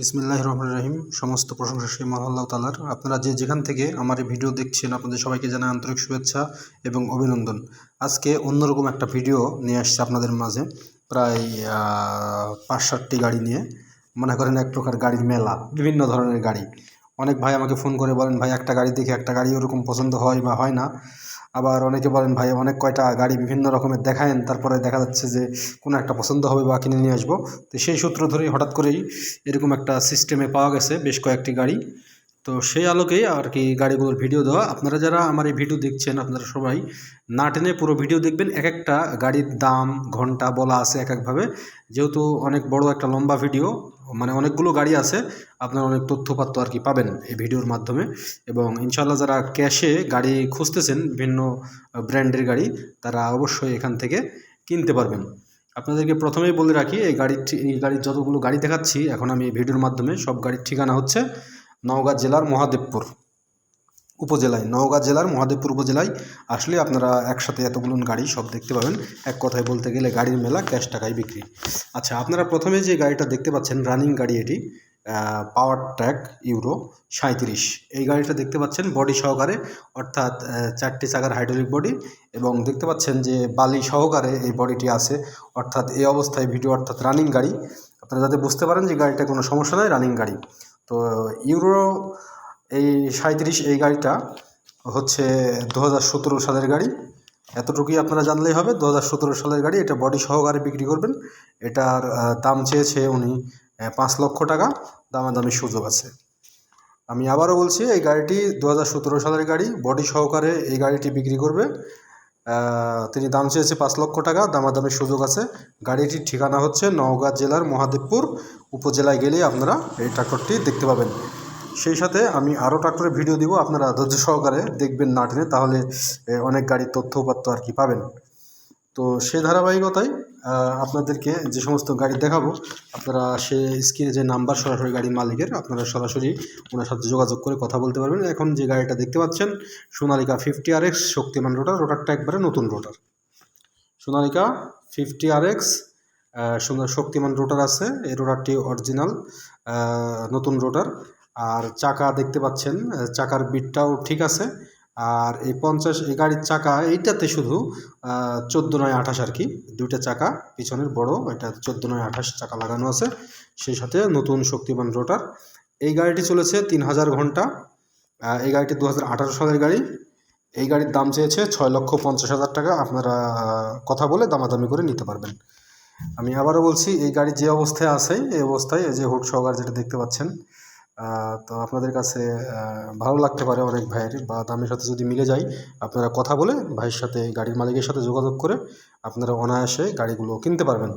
বিসমিল্লাহ রহমান রহিম। সমস্ত প্রশংসা সেই মহাল্লাহ তালার আপনারা যে যেখান থেকে আমার এই ভিডিও দেখছেন, আপনাদের সবাইকে জানাই আন্তরিক শুভেচ্ছা এবং অভিনন্দন। আজকে অন্যরকম একটা ভিডিও নিয়ে আসছে আপনাদের মাঝে। প্রায় পাঁচ সাতটি গাড়ি নিয়ে। মনে করেন এক প্রকার গাড়ির মেলা, বিভিন্ন ধরনের গাড়ি। অনেক ভাই আমাকে ফোন করে বলেন, ভাই, একটা গাড়ি দেখে একটা গাড়ি ওরকম পছন্দ হয় বা হয় না? আবার অনেকে বলেন, ভাই, অনেক কয়টা গাড়ি বিভিন্ন রকমের দেখায়েন, তারপরে দেখা যাচ্ছে যে কোনো একটা পছন্দ হবে বা কিনে নিয়ে আসব। তো সেই সূত্র ধরেই হঠাৎ করেই এরকম একটা সিস্টেমে পাওয়া গেছে বেশ কয়েকটি গাড়ি। তো সেই আলোকেই আর কি গাড়িগুলোর ভিডিও দেওয়া। আপনারা যারা আমার এই ভিডিও দেখছেন, আপনারা সবাই না টেনে পুরো ভিডিও দেখবেন। এক একটা গাড়ির দাম, ঘণ্টা বলা আছে এক একভাবে যেহেতু অনেক বড় একটা লম্বা ভিডিও মানে অনেকগুলো গাড়ি আছে, আপনার অনেক তথ্যপাত্র আর কি পাবেন এই ভিডিওর মাধ্যমে। এবং ইনশাল্লাহ যারা ক্যাশে গাড়ি খুঁজতেছেন বিভিন্ন ব্র্যান্ডের গাড়ি, তারা অবশ্যই এখান থেকে কিনতে পারবেন। আপনাদেরকে প্রথমেই বলে রাখি, এই গাড়ির এই গাড়ির যতগুলো গাড়ি দেখাচ্ছি, এখন আমি ভিডিওর মাধ্যমে সব গাড়ির ঠিকানা হচ্ছে নওগাঁ জেলার মহাদেবপুর। উপজেলায়, নওগাঁ জেলার মহাদেবপুর উপজেলায় আসলে আপনারা একসাথে এতগুলো গাড়ি সব দেখতে পাবেন। এক কথায় বলতে গেলে গাড়ির মেলা, ক্যাশ টাকায় বিক্রি। আচ্ছা আপনারা প্রথমে যে গাড়িটা দেখতে পাচ্ছেন, রানিং গাড়ি এটি পাওয়ার ট্র্যাক ইউরো সাঁত্রিশ এই গাড়িটা দেখতে পাচ্ছেন বডি সহকারে, অর্থাৎ চারটি চাকার হাইড্রোলিক বডি এবং দেখতে পাচ্ছেন যে বালি সহকারে এই বডিটি আছে। অর্থাৎ, এই অবস্থায় ভিডিও, অর্থাৎ রানিং গাড়ি। আপনারা যাতে বুঝতে পারেন যে গাড়িটা কোনো সমস্যা নয় রানিং গাড়ি। তো, ইউরো এই সাঁত্রিশ এই গাড়িটা হচ্ছে দু হাজার সতেরো সালের গাড়ি। এতটুকুই আপনারা জানলেই হবে, দু হাজার সতেরো সালের গাড়ি, এটা বডি সহকারে বিক্রি করবেন। এটার দাম চেয়েছে উনি পাঁচ লক্ষ টাকা। দামাদামি সুযোগ আছে। আমি আবারও বলছি, এই গাড়িটি দু হাজার সতেরো সালের গাড়ি, বডি সহকারে এই গাড়িটি বিক্রি করবে। তিনি দাম চেয়েছে পাঁচ লক্ষ টাকা, দামাদামির সুযোগ আছে। গাড়িটির ঠিকানা হচ্ছে নওগাঁ জেলার মহাদেবপুর। উপজেলায় গেলেই আপনারা এই ট্রাক্টরটি দেখতে পাবেন। সেই সাথে আমি আরও ট্রাক্টরের ভিডিও দিব। আপনারা ধৈর্য সহকারে দেখবেন না টেনে, তাহলে অনেক গাড়ির তথ্য উপাত্ত আর কি পাবেন। তো সে ধারাবাহিকতায় আপনাদেরকে যে সমস্ত গাড়ি দেখাবো, আপনারা সে স্ক্রিনে যে নাম্বার সরাসরি গাড়ির মালিকের, আপনারা সরাসরি ওনার সাথে যোগাযোগ করে কথা বলতে পারবেন। এখন যে গাড়িটা দেখতে পাচ্ছেন, Sonalika fifty R X Shaktimaan rotor, রোটারটা একবারে নতুন rotor. Sonalika fifty R X সুন্দর শক্তিমান রোটার আছে, এই রোটারটি অরিজিনাল নতুন রোটার। আর চাকা দেখতে পাচ্ছেন চাকার বিটটাও ঠিক আছে। আর এই পঞ্চাশ, এই গাড়ির চাকা, এইটাতে শুধু চোদ্দ নয় আঠাশ আর কি, দুইটা চাকা, পিছনের বড়, এটা চোদ্দ নয় আঠাশ চাকা লাগানো আছে। সেই সাথে নতুন শক্তিমান রোটার। এই গাড়িটি চলেছে তিন হাজার ঘণ্টা এই গাড়িটি দু হাজার আঠারো সালের গাড়ি। এই গাড়ির দাম চেয়েছে ছয় লক্ষ পঞ্চাশ হাজার টাকা। আপনারা কথা বলে দামাদামি করে নিতে পারবেন। আমি আবারও বলছি, এই গাড়ি যে অবস্থায় আছে, এই অবস্থায় যে হুড সহকার যেটা দেখতে পাচ্ছেন তো আপনাদের কাছে ভালো লাগতে পারে অনেক ভাইয়ের বা দামের সাথে যদি মিলে যায় আপনারা কথা বলে ভাইয়ের সাথে, গাড়ির মালিকের সাথে যোগাযোগ করে আপনারা অনায়াসে গাড়িগুলো কিনতে পারবেন।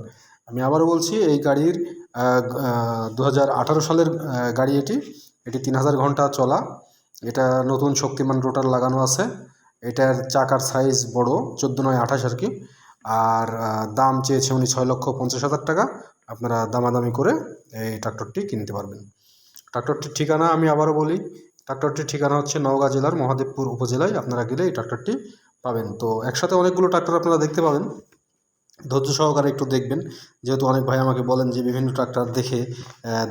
আমি আবারও বলছি, এই গাড়ির দু হাজার আঠারো সালের গাড়ি এটি। এটি তিন হাজার ঘণ্টা চলা। এটা নতুন শক্তিমান রোটার লাগানো আছে। এটার চাকার সাইজ বড়, চোদ্দ নয় আঠাশ আর কি। আর দাম চেয়েছে উনি ছয় লক্ষ পঞ্চাশ হাজার টাকা। আপনারা দামাদামি করে এই ট্রাক্টরটি কিনতে পারবেন। ট্রাক্টরটির ঠিকানা আমি আবারও বলি ট্রাক্টরটির ঠিকানা হচ্ছে নওগাঁ জেলার মহাদেবপুর উপজেলায়। আপনারা গেলে এই ট্রাক্টরটি পাবেন। তো একসাথে অনেকগুলো ট্রাক্টর আপনারা দেখতে পাবেন। ধৈর্য সহকারে একটু দেখবেন। যেহেতু অনেক ভাই আমাকে বলেন যে, বিভিন্ন ট্রাক্টর দেখে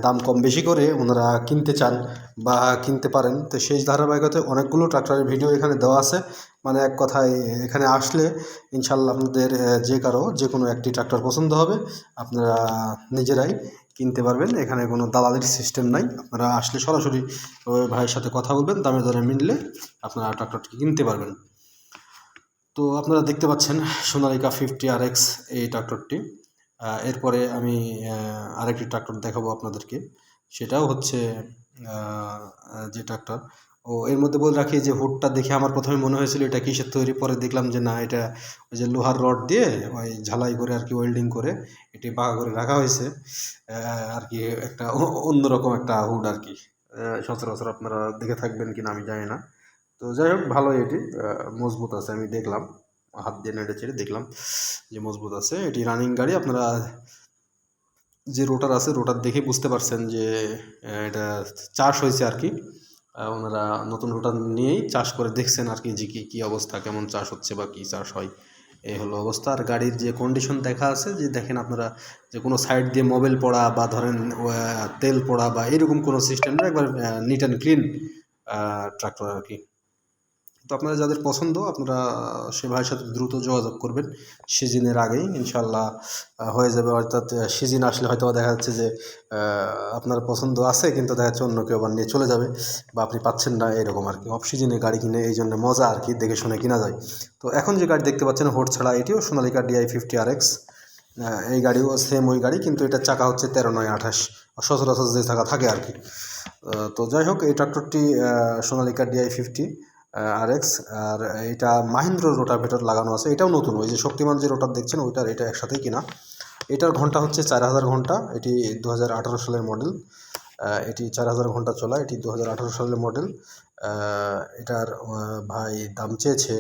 দাম কম বেশি করে ওনারা কিনতে চান বা কিনতে পারেন। তো সেই ধারাবাহিকতায় অনেকগুলো ট্রাক্টরের ভিডিও এখানে দেওয়া আছে। মানে এক কথায় এখানে আসলে ইনশাল্লাহ আপনাদের যে কারও যে কোনো একটি ট্রাক্টর পছন্দ হবে, আপনারা নিজেরাই কিনতে পারবেন। এখানে কোনো দালালির সিস্টেম নাই। আপনারা আসলে সরাসরি ওই ভাইয়ের সাথে কথা বলবেন দামে দরে মিললে আপনারা ট্রাক্টরটি কিনতে পারবেন। তো আপনারা দেখতে পাচ্ছেন সোনালিকা ফিফটি আর এক্স এই ট্রাক্টরটি এরপরে আমি আরেকটি ট্রাক্টর দেখাবো আপনাদেরকে। সেটাও হচ্ছে যে ট্রাক্টর ও, এর মধ্যে বলে রাখি যে হুডটা দেখে আমার প্রথমে মনে হয়েছিল এটা কিসের তৈরি, পরে দেখলাম যে না, এটা ওই যে লোহার রড দিয়ে ওই ঝালাই করে আর কি ওয়েল্ডিং করে এটি বাঁকা করে রাখা হয়েছে। আর কি একটা অন্যরকম একটা হুড আর কি। সচরাচর আপনারা দেখে থাকবেন কিনা আমি জানি না। তো যাই হোক, ভালোই এটি। মজবুত আছে, আমি দেখলাম। হাত দিয়ে নেড়ে চেড়ে দেখলাম যে মজবুত আছে। এটি রানিং গাড়ি। আপনারা যে রোটার আছে রোটার দেখে বুঝতে পারছেন যে এটা চাষ হয়েছে আর কি। ওনারা নতুন রোটার নিয়েই চাষ করে দেখছেন আর কি যে কী কী অবস্থা, কেমন চাষ হচ্ছে বা কী চাষ হয়। এই হলো অবস্থা। আর গাড়ির যে কন্ডিশন দেখা আছে, যে দেখেন আপনারা যে কোনো সাইড দিয়ে মোবিল পড়া বা ধরেন তেল পড়া বা এরকম কোনো সিস্টেম না একবার নিট অ্যান্ড ক্লিন ট্রাক্টর আর কি। তো আপনারা যাদের পছন্দ, আপনারা সে ভাইয়ের সাথে দ্রুত যোগাযোগ করবেন। সিজনের আগেই ইনশাল্লাহ হয়ে যাবে। অর্থাৎ সিজন আসলে হয়তো দেখা যাচ্ছে যে আপনার পছন্দ আছে, কিন্তু দেখা যাচ্ছে অন্য কেউ আবার নিয়ে চলে যাবে বা আপনি পাচ্ছেন না, এরকম আর কি অফ সিজনে গাড়ি কিনে এই জন্য মজা আর কি দেখে শুনে কিনা যায়। তো এখন যে গাড়ি দেখতে পাচ্ছেন হোট ছাড়া এটিও Sonalika DI fifty R X এই গাড়িও সেম ওই গাড়ি, কিন্তু এটা চাকা হচ্ছে তেরো নয় আঠাশ। সচরাচর যে চাকা থাকে আর কি তো যাই হোক, এই ট্রাক্টরটি Sonalika DI fifty R X আর এটা মাহিন্দ্র রোটাভেটর লাগানো আছে। এটাও নতুন। ওই যে শক্তিমান যে রোটার দেখছেন, ওইটার, এটা একসাথেই কিনা। এটার ঘণ্টা হচ্ছে চার হাজার ঘণ্টা। এটি দু হাজার আঠারো সালের মডেল এটি চার হাজার ঘণ্টা চলা। এটি দু হাজার আঠারো সালের মডেল এটার ভাই দাম চেয়েছে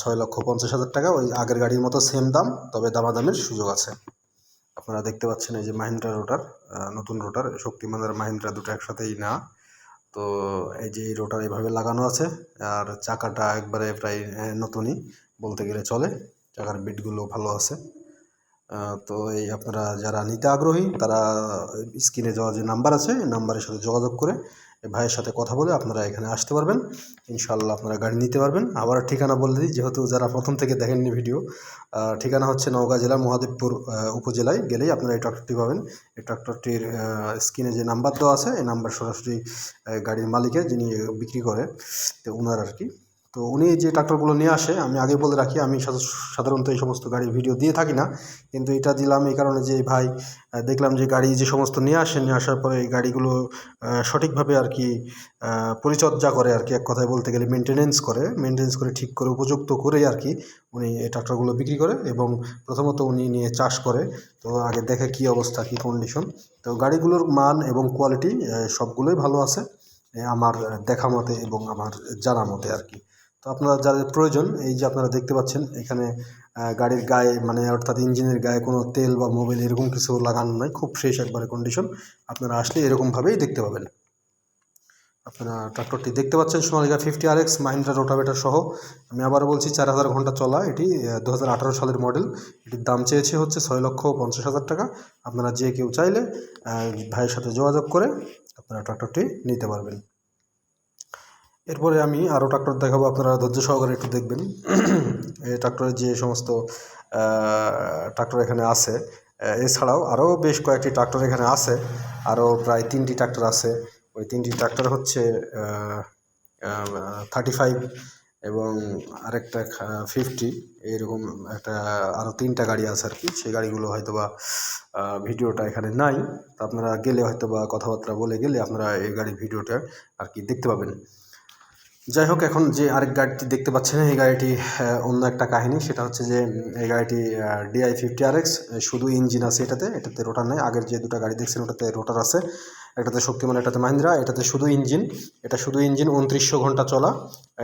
ছয় লক্ষ পঞ্চাশ হাজার টাকা। ওই আগের গাড়ির মতো সেম দাম, তবে দামাদামের সুযোগ আছে। আপনারা দেখতে পাচ্ছেন এই যে মাহিন্দ্রা রোটার নতুন রোটার শক্তিমান আর মাহিন্দ্রা দুটো একসাথেই না তো এই যে এই রোটার এভাবে লাগানো আছে, আর চাকাটা একবারে প্রায় নতুনই বলতে গেলে চলে। চাকার বিটগুলো ভালো আছে। তো এই আপনারা যারা নিতে আগ্রহী, তারা স্ক্রিনে যাওয়ার যে নাম্বার আছে নাম্বারের সাথে যোগাযোগ করে ভাইয়ের সাথে কথা বলে আপনারা এখানে আসতে পারবেন। ইনশাল্লাহ আপনারা গাড়ি নিতে পারবেন। আবার ঠিকানা বলে দিই, যেহেতু যারা প্রথম থেকে দেখেননি ভিডিও ঠিকানা হচ্ছে নওগাঁ জেলার মহাদেবপুর উপজেলায়। গেলেই আপনারা এই ট্রাক্টরটি পাবেন। এই ট্রাক্টরটির স্ক্রিনে যে নাম্বার দেওয়া আছে, এই নাম্বার সরাসরি গাড়ির মালিকের যিনি বিক্রি করে, তো ওনার আর কি। তো উনি যে ট্রাক্টরগুলো নিয়ে আসে, আমি আগে বলে রাখি, আমি সাধারণত এই সমস্ত গাড়ির ভিডিও দিয়ে থাকি না। কিন্তু এটা দিলাম এই কারণে যে, ভাই দেখলাম যে গাড়ি যে সমস্ত নিয়ে আসে, নিয়ে আসার পরে এই গাড়িগুলো সঠিকভাবে আর কি পরিচর্যা করে আর কি, এক কথায় বলতে গেলে মেনটেনেন্স করে মেনটেনেন্স করে ঠিক করে উপযুক্ত করে আর কি উনি এই ট্রাক্টরগুলো বিক্রি করে এবং প্রথমত উনি নিয়ে চাষ করে। তো আগে দেখে কি অবস্থা, কি কন্ডিশন তো গাড়িগুলোর মান এবং কোয়ালিটি সবগুলোই ভালো আছে আমার দেখা মতে এবং আমার জানা মতে আর কি। তো আপনারা যাদের প্রয়োজন, এই যে আপনারা দেখতে পাচ্ছেন, এখানে গাড়ির গায়ে মানে অর্থাৎ ইঞ্জিনের গায়ে কোনো তেল বা মোবিল এরকম কিছু লাগানো নয় খুব ফ্রেশ একবারে কন্ডিশন আপনারা আসলে এরকমভাবেই দেখতে পাবেন। আপনারা ট্রাক্টরটি দেখতে পাচ্ছেন Sonalika fifty R X Mahindra rotavator সহ। আমি আবার বলছি, চার হাজার ঘণ্টা চলা, এটি দু হাজার আঠারো সালের মডেল এটির দাম চেয়েছে হচ্ছে ছয় লক্ষ পঞ্চাশ হাজার টাকা। আপনারা যে কেউ চাইলে ভাইয়ের সাথে যোগাযোগ করে আপনারা ট্রাক্টরটি নিতে পারবেন। এরপরে আমি আরও ট্রাক্টর দেখাবো, আপনারা ধৈর্য সহকারে একটু দেখবেন। এই ট্রাক্টরের যে সমস্ত ট্রাক্টর এখানে আছে এছাড়াও আরও বেশ কয়েকটি ট্রাক্টর এখানে আছে, আরও প্রায় তিনটি ট্রাক্টর আছে। ওই তিনটি ট্রাক্টর হচ্ছে থার্টি ফাইভ এবং আরেকটা ফিফটি এইরকম একটা আরও তিনটা গাড়ি আছে আর কি। সেই গাড়িগুলো হয়তো বা ভিডিওটা এখানে নাই। তো আপনারা গেলে হয়তো বা কথাবার্তা বলে গেলে আপনারা এই গাড়ির ভিডিওটা আর কি দেখতে পাবেন। যাই হোক, এখন যে আরেক গাড়িটি দেখতে পাচ্ছেন, এই গাড়িটি অন্য একটা কাহিনী। সেটা হচ্ছে যে, এই গাড়িটি ডিআই ফিফটি আর এক্স শুধু ইঞ্জিন আছে এটাতে এটাতে রোটার নেই। আগের যে দুটো গাড়ি দেখছেন, ওটাতে রোটার আছে। এটাতে শক্তিমান, এটাতে মাহিন্দ্রা, এটাতে শুধু ইঞ্জিন, এটা শুধু ইঞ্জিন উনত্রিশশো ঘণ্টা চলা,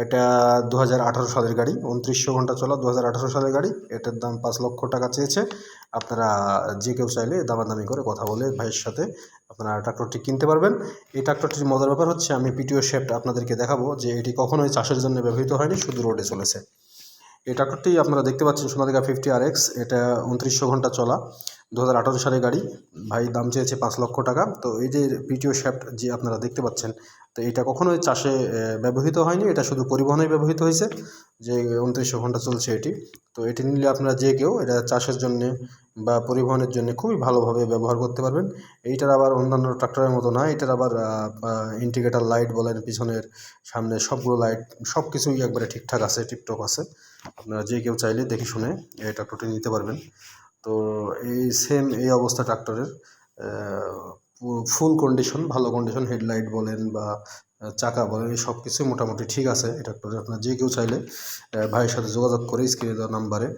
এটা দু হাজার আঠারো সালের গাড়ি, উনত্রিশশো ঘণ্টা চলা দু হাজার আঠারো সালের গাড়ি, এটার দাম পাঁচ লক্ষ টাকা চেয়েছে। আপনারা যে কেউ চাইলে দামাদামি করে কথা বলে ভাইয়ের সাথে আপনারা ট্রাক্টরটি কিনতে পারবেন। এই ট্রাক্টরটির মজার ব্যাপার হচ্ছে, আমি পিটিও শেপটা আপনাদেরকে দেখাবো যে এটি কখনোই চাষের জন্য ব্যবহৃত হয়নি, শুধু রোডে চলেছে। এই ট্রাক্টরটি আপনারা দেখতে পাচ্ছেন সোনালিকা ফিফটি আর এক্স, এটা উনত্রিশশো ঘণ্টা চলা। দু হাজার আঠারো সালের গাড়ি। ভাই, দাম চেয়েছে পাঁচ লক্ষ টাকা। তো এই যে পিটিও শ্যাফট যে আপনারা দেখতে পাচ্ছেন, তো এটা কখনোই চাষে ব্যবহৃত হয়নি। এটা শুধু পরিবহনে ব্যবহৃত হয়েছে। যে উনত্রিশশো ঘণ্টা চলছে এটি। তো এটি নিলে আপনারা যে কেউ, এটা চাষের জন্য বা পরিবহনের জন্য খুবই ভালোভাবে ব্যবহার করতে পারবেন। এইটার আবার অন্যান্য ট্রাক্টরের মতো না। এটার আবার ইন্ডিকেটার লাইট বলেন, পিছনের সামনে সবগুলো লাইট সব কিছুই একবারে ঠিকঠাক আছে টিপটপ আছে। আপনারা যে কেউ চাইলে দেখে শুনে, এই ট্রাক্টরটি নিতে পারবেন। তো এই সেম এই অবস্থা ট্রাক্টরের ফুল কন্ডিশন ভালো কন্ডিশন হেডলাইট বলেন বা চাকা বলেন, এই সব কিছুই মোটামুটি ঠিক আছে এই ট্রাক্টরে আপনার যে কেউ চাইলে ভাইয়ের সাথে যোগাযোগ করে স্ক্রিনে দেওয়া নাম্বারে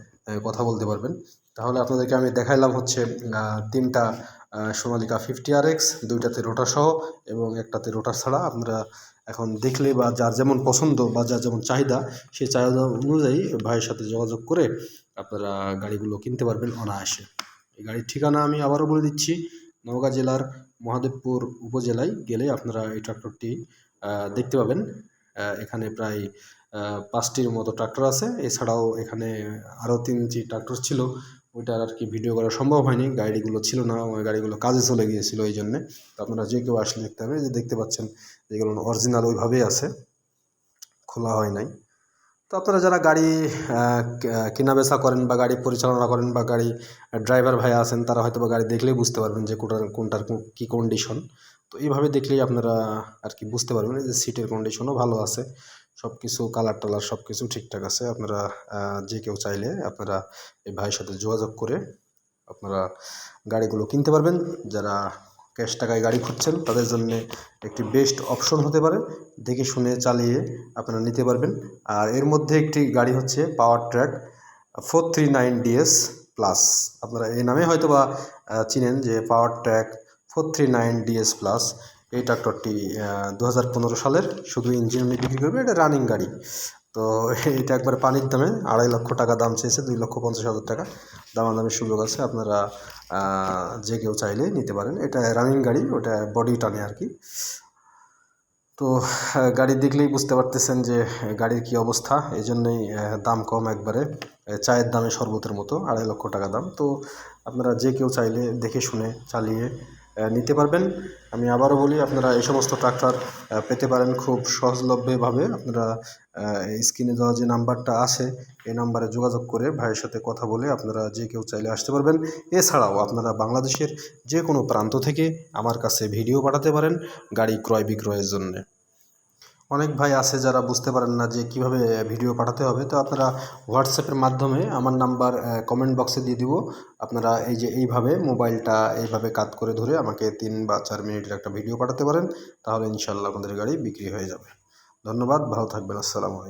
কথা বলতে পারবেন। তাহলে আপনাদেরকে আমি দেখাইলাম হচ্ছে তিনটা সোনালিকা ফিফটি আর এক্স দুইটাতে রোটার সহ এবং একটাতে রোটার ছাড়া। আপনারা এখন দেখলে বা যার যেমন পছন্দ বা যার যেমন চাহিদা, সেই চাহিদা অনুযায়ী ভাইয়ের সাথে যোগাযোগ করে আপনারা গাড়িগুলো কিনতে পারবেন অনায়াসে। এই গাড়ির ঠিকানা আমি আবারও বলে দিচ্ছি, নওগাঁ জেলার মহাদেবপুর উপজেলায় গেলে আপনারা এই ট্রাক্টরটি দেখতে পাবেন। এখানে প্রায় পাঁচটির মতো ট্রাক্টর আছে। এছাড়াও এখানে আরও তিনটি ট্রাক্টর ছিল। ওইটার আর কি ভিডিও করা সম্ভব হয়নি। গাড়িগুলো ছিল না, ওই গাড়িগুলো কাজে চলে গিয়েছিল এই জন্যে। তো আপনারা যে কেউ আসলে দেখতে হবে যে দেখতে পাচ্ছেন, যেগুলো অরিজিনাল ওইভাবেই আছে, খোলা হয় নাই। তো আপনারা যারা গাড়ি কেনা বেচা করেন বা গাড়ি পরিচালনা করেন বা গাড়ি ড্রাইভার ভাইয়া আছেন, তারা হয়তো বা গাড়ি দেখলেই বুঝতে পারবেন যে কোটার, কোনটার কী কন্ডিশন তো এইভাবে দেখলেই আপনারা আর কি বুঝতে পারবেন যে সিটের কন্ডিশনও ভালো আছে। সব কিছু কালার টালার সব কিছু ঠিকঠাক আছে। আপনারা যে কেউ চাইলে আপনারা এই ভাইয়ের সাথে যোগাযোগ করে আপনারা গাড়িগুলো কিনতে পারবেন। যারা ক্যাশ টাকায় গাড়ি খুঁজছেন, তাদের জন্য একটি বেস্ট অপশন হতে পারে। দেখে শুনে চালিয়ে আপনারা নিতে পারবেন। আর এর মধ্যে একটি গাড়ি হচ্ছে Powertrac four three nine DS plus আপনারা এই নামে হয়তো বা চিনেন যে Powertrac four three nine DS plus এই ট্রাক্টরটি দু হাজার পনেরো সালের শুধু ইঞ্জিন উনি বিক্রি করবে, এটা রানিং গাড়ি। তো এটা একবার পানির দামে আড়াই লক্ষ টাকা দাম চেয়েছে, দুই লক্ষ পঞ্চাশ হাজার টাকা। দামাদামির সুযোগ আছে, আপনারা যে কেউ চাইলে নিতে পারেন। এটা রানিং গাড়ি, ওটা বডি টানে আর কি। তো গাড়ি দেখলেই বুঝতে পারতেছেন যে গাড়ির কি অবস্থা। এই জন্যই দাম কম একবারে। চায়ের দামে শরবতের মতো, আড়াই লক্ষ টাকা দাম। তো আপনারা যে কেউ চাইলে দেখে শুনে, চালিয়ে নিতে পারবেন। আমি আবারও বলি, আপনারা এই সমস্ত ট্রাক্টর পেতে পারেন খুব সহজলভ্যভাবে। আপনারা স্ক্রিনে দেওয়া যে নাম্বারটা আছে, এই নাম্বারে যোগাযোগ করে ভাইয়ের সাথে কথা বলে আপনারা যে কেউ চাইলে আসতে পারবেন। এছাড়াও আপনারা বাংলাদেশের যে কোনো প্রান্ত থেকে আমার কাছে ভিডিও পাঠাতে পারেন গাড়ি ক্রয় বিক্রয়ের জন্য। অনেক ভাই আছে যারা বুঝতে পারেন না যে কীভাবে ভিডিও পাঠাতে হবে। তো আপনারা হোয়াটসঅ্যাপের মাধ্যমে আমার নাম্বার কমেন্ট বক্সে দিয়ে দিব। আপনারা এই যে এইভাবে মোবাইলটা এইভাবে কাত করে ধরে আমাকে তিন বা চার মিনিটের একটা ভিডিও পাঠাতে পারেন। তাহলে ইনশাল্লাহ আমাদের গাড়ি বিক্রি হয়ে যাবে। ধন্যবাদ, ভালো থাকবেন, আসসালামু আলাইকুম।